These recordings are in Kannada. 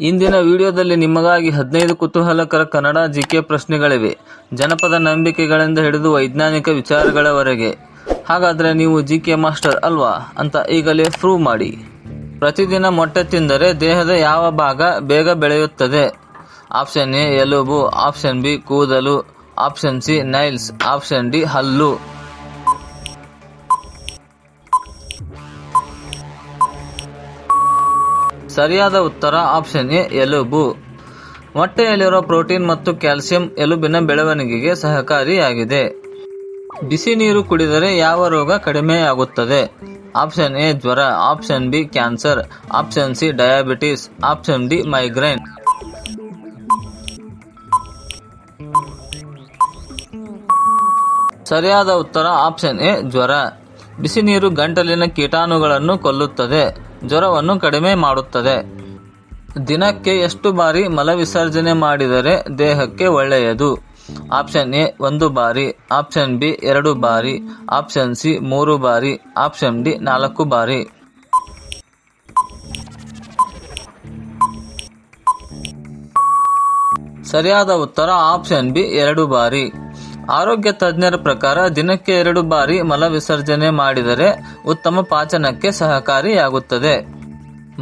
ಇಂದಿನ ವಿಡಿಯೋದಲ್ಲಿ ನಿಮಗಾಗಿ ಹದಿನೈದು ಕುತೂಹಲಕರ ಕನ್ನಡ ಜಿಕೆ ಪ್ರಶ್ನೆಗಳಿವೆ. ಜನಪದ ನಂಬಿಕೆಗಳಿಂದ ಹಿಡಿದು ವೈಜ್ಞಾನಿಕ ವಿಚಾರಗಳವರೆಗೆ. ಹಾಗಾದರೆ ನೀವು ಜಿಕೆ ಮಾಸ್ಟರ್ ಅಲ್ವಾ? ಅಂತ ಈಗಲೇ ಪ್ರೂವ್ ಮಾಡಿ. ಪ್ರತಿದಿನ ಮೊಟ್ಟೆ ತಿಂದರೆ ದೇಹದ ಯಾವ ಭಾಗ ಬೇಗ ಬೆಳೆಯುತ್ತದೆ? ಆಪ್ಷನ್ ಎ, ಎಲುಬು. ಆಪ್ಷನ್ ಬಿ, ಕೂದಲು. Option C, nails. Option D, ಹಲ್ಲು. ಸರಿಯಾದ ಉತ್ತರ ಆಪ್ಷನ್ ಎ, ಎಲುಬು. ಮೊಟ್ಟೆಯಲ್ಲಿರುವ ಪ್ರೋಟೀನ್ ಮತ್ತು ಕ್ಯಾಲ್ಸಿಯಂ ಎಲುಬಿನ ಬೆಳವಣಿಗೆಗೆ ಸಹಕಾರಿಯಾಗಿದೆ. ಬಿಸಿ ನೀರು ಕುಡಿದರೆ ಯಾವ ರೋಗ ಕಡಿಮೆಯಾಗುತ್ತದೆ? ಆಪ್ಷನ್ ಎ, ಜ್ವರ. Option B, cancer. Option C, diabetes. Option D, migraine. ಸರಿಯಾದ ಉತ್ತರ ಆಪ್ಷನ್ ಎ, ಜ್ವರ. ಬಿಸಿ ನೀರು ಗಂಟಲಿನ ಕೀಟಾಣುಗಳನ್ನು ಕೊಲ್ಲುತ್ತದೆ. ಜ್ವರವನ್ನು ಕಡಿಮೆ ಮಾಡುತ್ತದೆ. ದಿನಕ್ಕೆ ಎಷ್ಟು ಬಾರಿ ಮಲವಿಸರ್ಜನೆ ಮಾಡಿದರೆ ದೇಹಕ್ಕೆ ಒಳ್ಳೆಯದು? ಆಪ್ಷನ್ ಎ, ಒಂದು ಬಾರಿ. ಆಪ್ಷನ್ ಬಿ, ಎರಡು ಬಾರಿ. ಆಪ್ಷನ್ ಸಿ, ಮೂರು ಬಾರಿ. ಆಪ್ಷನ್ ಡಿ, ನಾಲ್ಕು ಬಾರಿ. ಸರಿಯಾದ ಉತ್ತರ ಆಪ್ಷನ್ ಬಿ, ಎರಡು ಬಾರಿ. ಆರೋಗ್ಯ ತಜ್ಞರ ಪ್ರಕಾರ ದಿನಕ್ಕೆ ಎರಡು ಬಾರಿ ಮಲ ವಿಸರ್ಜನೆ ಮಾಡಿದರೆ ಉತ್ತಮ ಪಾಚನಕ್ಕೆ ಸಹಕಾರಿಯಾಗುತ್ತದೆ.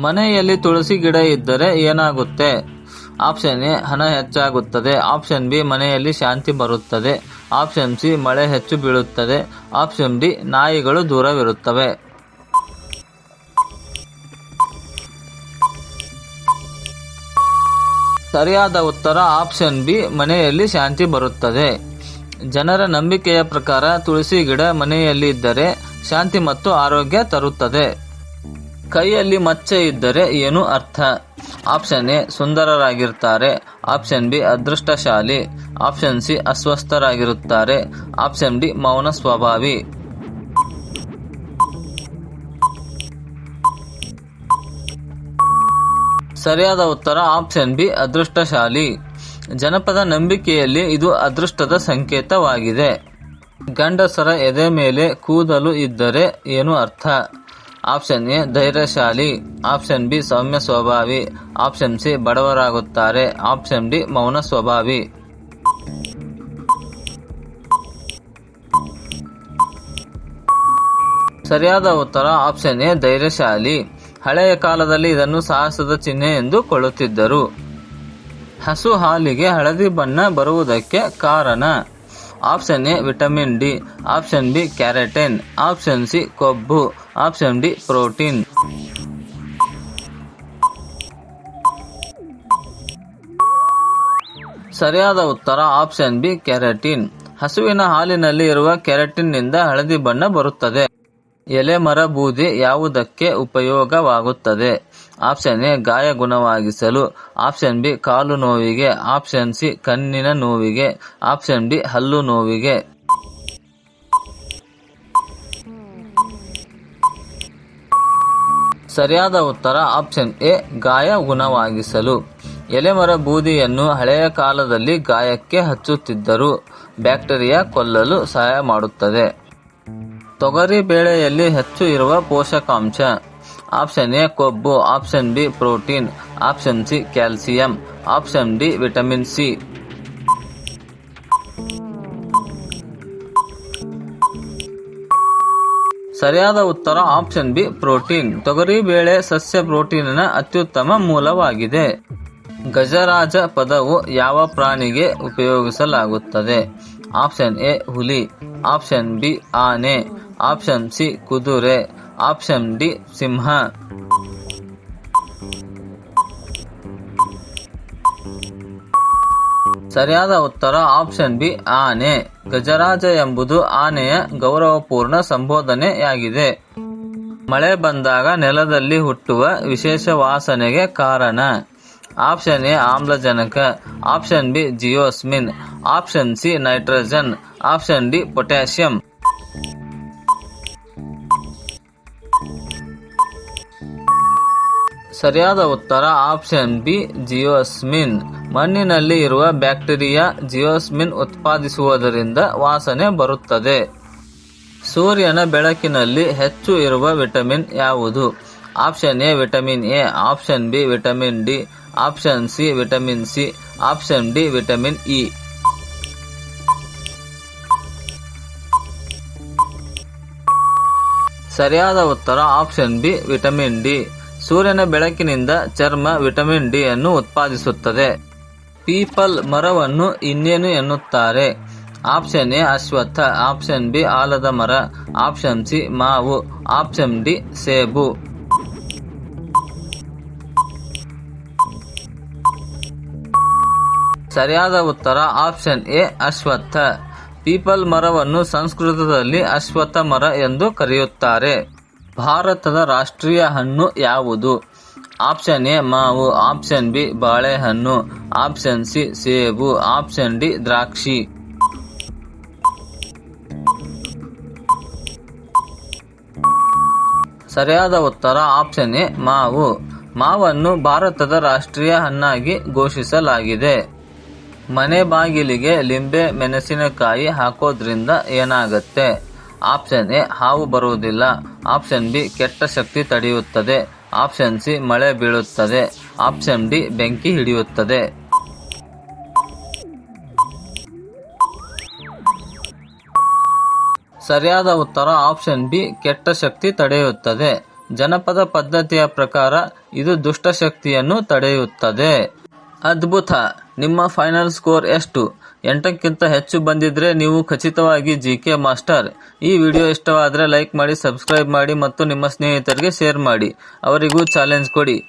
ಮನೆಯಲ್ಲಿ ತುಳಸಿ ಗಿಡ ಇದ್ದರೆ ಏನಾಗುತ್ತೆ? ಆಪ್ಷನ್ ಎ, ಹಣ ಹೆಚ್ಚಾಗುತ್ತದೆ. ಆಪ್ಷನ್ ಬಿ, ಮನೆಯಲ್ಲಿ ಶಾಂತಿ ಬರುತ್ತದೆ. ಆಪ್ಷನ್ ಸಿ, ಮಳೆ ಹೆಚ್ಚು ಬೀಳುತ್ತದೆ. ಆಪ್ಷನ್ ಡಿ, ನಾಯಿಗಳು ದೂರವಿರುತ್ತವೆ. ಸರಿಯಾದ ಉತ್ತರ ಆಪ್ಷನ್ ಬಿ, ಮನೆಯಲ್ಲಿ ಶಾಂತಿ ಬರುತ್ತದೆ. ಜನರ ನಂಬಿಕೆಯ ಪ್ರಕಾರ ತುಳಸಿ ಗಿಡ ಮನೆಯಲ್ಲಿ ಇದ್ದರೆ ಶಾಂತಿ ಮತ್ತು ಆರೋಗ್ಯ ತರುತ್ತದೆ. ಕೈಯಲ್ಲಿ ಮಚ್ಚೆ ಇದ್ದರೆ ಏನು ಅರ್ಥ? ಆಪ್ಷನ್ ಎ, ಸುಂದರರಾಗಿರ್ತಾರೆ. ಆಪ್ಷನ್ ಬಿ, ಅದೃಷ್ಟಶಾಲಿ. ಆಪ್ಷನ್ ಸಿ, ಅಸ್ವಸ್ಥರಾಗಿರುತ್ತಾರೆ. ಆಪ್ಷನ್ ಡಿ, ಮೌನ ಸ್ವಭಾವಿ. ಸರಿಯಾದ ಉತ್ತರ ಆಪ್ಷನ್ ಬಿ, ಅದೃಷ್ಟಶಾಲಿ. ಜನಪದ ನಂಬಿಕೆಯಲ್ಲಿ ಇದು ಅದೃಷ್ಟದ ಸಂಕೇತವಾಗಿದೆ. ಗಂಡಸರ ಎದೆ ಮೇಲೆ ಕೂದಲು ಇದ್ದರೆ ಏನು ಅರ್ಥ? ಆಪ್ಷನ್ ಎ, ಧೈರ್ಯಶಾಲಿ. ಆಪ್ಷನ್ ಬಿ, ಸೌಮ್ಯ ಸ್ವಭಾವಿ. ಆಪ್ಷನ್ ಸಿ, ಬಡವರಾಗುತ್ತಾರೆ. ಆಪ್ಷನ್ ಡಿ, ಮೌನ ಸ್ವಭಾವಿ. ಸರಿಯಾದ ಉತ್ತರ, ಆಪ್ಷನ್ ಎ, ಧೈರ್ಯಶಾಲಿ. ಹಳೆಯ ಕಾಲದಲ್ಲಿ ಇದನ್ನು ಸಾಹಸದ ಚಿಹ್ನೆ ಎಂದು ಕೊಳ್ಳುತ್ತಿದ್ದರು ಹಸು ಹಾಲಿಗೆ ಹಳದಿ ಬಣ್ಣ ಬರುವುದಕ್ಕೆ ಕಾರಣ? Option A, vitamin D, option B, carotene, option C, ಕೊಬ್ಬು, ಆಪ್ಷನ್ ಡಿ, ಪ್ರೋಟೀನ್. ಸರಿಯಾದ ಉತ್ತರ, ಆಪ್ಷನ್ ಬಿ, ಕ್ಯಾರೆಟಿನ್. ಹಸುವಿನ ಹಾಲಿನಲ್ಲಿ ಇರುವ ಕೆರಾಟಿನ್ನಿಂದ ಹಳದಿ ಬಣ್ಣ ಬರುತ್ತದೆ. ಎಲೆ ಮರ ಬೂದಿ ಯಾವುದಕ್ಕೆ ಉಪಯೋಗವಾಗುತ್ತದೆ? ಆಪ್ಷನ್ ಎ, ಗಾಯ ಗುಣವಾಗಿಸಲು. ಆಪ್ಷನ್ ಬಿ, ಕಾಲು ನೋವಿಗೆ. ಆಪ್ಷನ್ ಸಿ, ಕಣ್ಣಿನ ನೋವಿಗೆ. ಆಪ್ಷನ್ ಡಿ, ಹಲ್ಲು ನೋವಿಗೆ. ಸರಿಯಾದ ಉತ್ತರ ಆಪ್ಷನ್ ಎ, ಗಾಯ ಗುಣವಾಗಿಸಲು. ಎಲೆಮರ ಬೂದಿಯನ್ನು ಹಳೆಯ ಕಾಲದಲ್ಲಿ ಗಾಯಕ್ಕೆ ಹಚ್ಚುತ್ತಿದ್ದರು. ಬ್ಯಾಕ್ಟೀರಿಯಾ ಕೊಲ್ಲಲು ಸಹಾಯ ಮಾಡುತ್ತದೆ. ತೊಗರಿ ಬೇಳೆಯಲ್ಲಿ ಹೆಚ್ಚು ಇರುವ ಪೋಷಕಾಂಶ. ಆಪ್ಷನ್ ಎ ಕೊಬ್ಬು option B protein option C calcium option D vitamin C ಸರಿಯಾದ ಉತ್ತರ ಆಪ್ಷನ್ ಬಿ ಪ್ರೋಟೀನ್ ತೊಗರಿ ಬೇಳೆ ಸಸ್ಯ ಪ್ರೋಟೀನಿನ ಅತ್ಯುತ್ತಮ ಮೂಲವಾಗಿದೆ. ಗಜರಾಜ ಪದವು ಯಾವ ಪ್ರಾಣಿಗೆ ಉಪಯೋಗಿಸಲಾಗುತ್ತದೆ? ಆಪ್ಷನ್ ಎ ಹುಲಿ. ಆಪ್ಷನ್ ಬಿ ಆನೆ. ಆಪ್ಷನ್ ಸಿ ಕುದುರೆ. ಆಪ್ಷನ್ ಡಿ, ಸಿಂಹ. ಸರಿಯಾದ ಉತ್ತರ ಆಪ್ಷನ್ ಬಿ, ಆನೆ. ಗಜರಾಜ ಎಂಬುದು ಆನೆಯ ಗೌರವಪೂರ್ಣ ಸಂಬೋಧನೆಯಾಗಿದೆ. ಮಳೆ ಬಂದಾಗ ನೆಲದಲ್ಲಿ ಹುಟ್ಟುವ ವಿಶೇಷ ವಾಸನೆಗೆ ಕಾರಣ. ಆಪ್ಷನ್ ಎ, ಆಮ್ಲಜನಕ. Option B geosmin option C, nitrogen. Option D, potassium. ಸರಿಯಾದ ಉತ್ತರ ಆಪ್ಷನ್ ಬಿ, ಜಿಯೋಸ್ಮಿನ್. ಮಣ್ಣಿನಲ್ಲಿ ಇರುವ ಬ್ಯಾಕ್ಟೀರಿಯಾ ಜಿಯೋಸ್ಮಿನ್ ಉತ್ಪಾದಿಸುವುದರಿಂದ ವಾಸನೆ ಬರುತ್ತದೆ. ಸೂರ್ಯನ ಬೆಳಕಿನಲ್ಲಿ ಹೆಚ್ಚು ಇರುವ ವಿಟಮಿನ್ ಯಾವುದು? Option A, vitamin A, option B, vitamin D, option C, vitamin C, option D, vitamin E. ಸರಿಯಾದ ಉತ್ತರ ಆಪ್ಷನ್ ಬಿ, ವಿಟಮಿನ್ ಡಿ. ಸೂರ್ಯನ ಬೆಳಕಿನಿಂದ ಚರ್ಮ ವಿಟಮಿನ್ ಡಿ ಅನ್ನು ಉತ್ಪಾದಿಸುತ್ತದೆ. ಪೀಪಲ್ ಮರವನ್ನು ಇನ್ನೇನು ಎನ್ನುತ್ತಾರೆ. ಆಪ್ಷನ್ ಎ, ಅಶ್ವತ್ಥ. ಆಪ್ಷನ್ ಬಿ, ಆಲದ ಮರ. ಆಪ್ಷನ್ ಸಿ, ಮಾವು. ಆಪ್ಷನ್ ಡಿ, ಸೇಬು. ಸರಿಯಾದ ಉತ್ತರ ಆಪ್ಷನ್ ಎ, ಅಶ್ವತ್ಥ. ಪೀಪಲ್ ಮರವನ್ನು ಸಂಸ್ಕೃತದಲ್ಲಿ ಅಶ್ವತ್ಥ ಮರ ಎಂದು ಕರೆಯುತ್ತಾರೆ. ಭಾರತದ ರಾಷ್ಟ್ರೀಯ ಹಣ್ಣು ಯಾವುದು? ಆಪ್ಷನ್ ಎ, ಮಾವು. ಆಪ್ಷನ್ ಬಿ, ಬಾಳೆಹಣ್ಣು. ಆಪ್ಷನ್ ಸಿ, ಸೇಬು. ಆಪ್ಷನ್ ಡಿ, ದ್ರಾಕ್ಷಿ. ಸರಿಯಾದ ಉತ್ತರ ಆಪ್ಷನ್ ಎ, ಮಾವು. ಮಾವನ್ನು ಭಾರತದ ರಾಷ್ಟ್ರೀಯ ಹಣ್ಣಾಗಿ ಘೋಷಿಸಲಾಗಿದೆ. ಮನೆ ಬಾಗಿಲಿಗೆ ಲಿಂಬೆ ಮೆಣಸಿನಕಾಯಿ ಹಾಕೋದ್ರಿಂದ ಏನಾಗತ್ತೆ? ಆಪ್ಷನ್ ಎ, ಹಾವು ಬರುವುದಿಲ್ಲ. ಆಪ್ಷನ್ ಬಿ, ಕೆಟ್ಟ ಶಕ್ತಿ ತಡೆಯುತ್ತದೆ. ಆಪ್ಷನ್ ಸಿ, ಮಳೆ ಬೀಳುತ್ತದೆ. ಆಪ್ಷನ್ ಡಿ, ಬೆಂಕಿ ಹಿಡಿಯುತ್ತದೆ. ಸರಿಯಾದ ಉತ್ತರ ಆಪ್ಷನ್ ಬಿ, ಕೆಟ್ಟ ಶಕ್ತಿ ತಡೆಯುತ್ತದೆ. ಜನಪದ ಪದ್ಧತಿಯ ಪ್ರಕಾರ ಇದು ದುಷ್ಟಶಕ್ತಿಯನ್ನು ತಡೆಯುತ್ತದೆ. ಅದ್ಭುತ. ನಿಮ್ಮ ಫೈನಲ್ ಸ್ಕೋರ್ ಎಷ್ಟು? ಎಂಟಕ್ಕಿಂತ ಹೆಚ್ಚು ಬಂದಿದ್ರೆ ನೀವು ಖಚಿತವಾಗಿ ಜಿ ಕೆ ಮಾಸ್ಟರ್ ಈ ವಿಡಿಯೋ ಇಷ್ಟವಾದರೆ ಲೈಕ್ ಮಾಡಿ ಸಬ್ಸ್ಕ್ರೈಬ್ ಮಾಡಿ ಮತ್ತು ನಿಮ್ಮ ಸ್ನೇಹಿತರಿಗೆ ಶೇರ್ ಮಾಡಿ. ಅವರಿಗೂ ಚಾಲೆಂಜ್ ಕೊಡಿ.